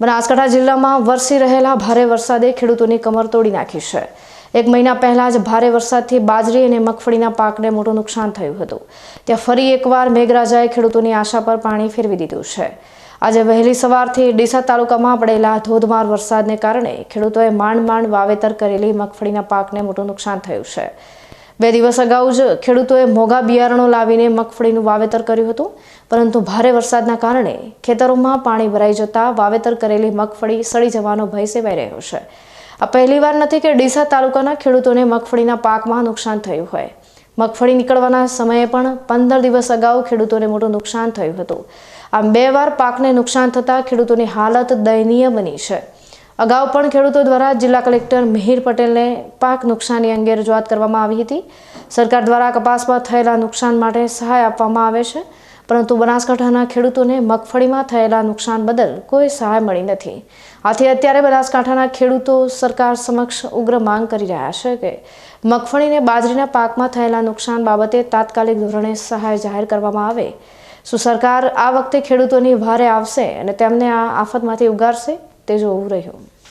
બનાસકાંઠા જિલ્લામાં વરસી રહેલા ભારે વરસાદે ખેડૂતોની કમર તોડી નાખી છે. એક મહિના પહેલા જ ભારે વરસાદથી બાજરી અને મગફળીના પાકને મોટું નુકસાન થયું હતું. ત્યાં ફરી એકવાર મેઘરાજાએ ખેડૂતોની આશા પર પાણી ફેરવી દીધું છે. આજે વહેલી સવારથી ડીસા તાલુકામાં પડેલા ધોધમાર વરસાદને કારણે ખેડૂતોએ માંડ માંડ વાવેતર કરેલી મગફળીના પાકને મોટું નુકસાન થયું છે. બે દિવસ અગાઉ જ ખેડૂતોએ મોંઘા બિયારણો લાવીને મગફળીનું વાવેતર કર્યું હતું. પરંતુ ભારે વરસાદના કારણે ખેતરોમાં પાણી ભરાઈ જતા વાવેતર કરેલી મગફળી સડી જવાનો ભય સેવાઈ રહ્યો છે. આ પહેલીવાર નથી કે ડીસા તાલુકાના ખેડૂતોને મગફળીના પાકમાં નુકસાન થયું હોય. મગફળી નીકળવાના સમયે પણ પંદર દિવસ અગાઉ ખેડૂતોને મોટું નુકસાન થયું હતું. આમ બે વાર પાકને નુકસાન થતાં ખેડૂતોની હાલત દયનીય બની છે. અગાઉ પણ ખેડૂતો દ્વારા જિલ્લા કલેક્ટર મિહિર પટેલને પાક નુકસાની અંગે રજૂઆત કરવામાં આવી હતી. સરકાર દ્વારા કપાસમાં થયેલા નુકસાન માટે સહાય આપવામાં આવે છે, પરંતુ બનાસકાંઠાના ખેડૂતોને મગફળીમાં થયેલા નુકસાન બદલ કોઈ સહાય મળી નથી. આથી અત્યારે બનાસકાંઠાના ખેડૂતો સરકાર સમક્ષ ઉગ્ર માંગ કરી રહ્યા છે કે મગફળીને બાજરીના પાકમાં થયેલા નુકસાન બાબતે તાત્કાલિક ધોરણે સહાય જાહેર કરવામાં આવે. શું સરકાર આ વખતે ખેડૂતોની ભારે આવશે અને તેમને આ આફતમાંથી ઉગારશે? Det is.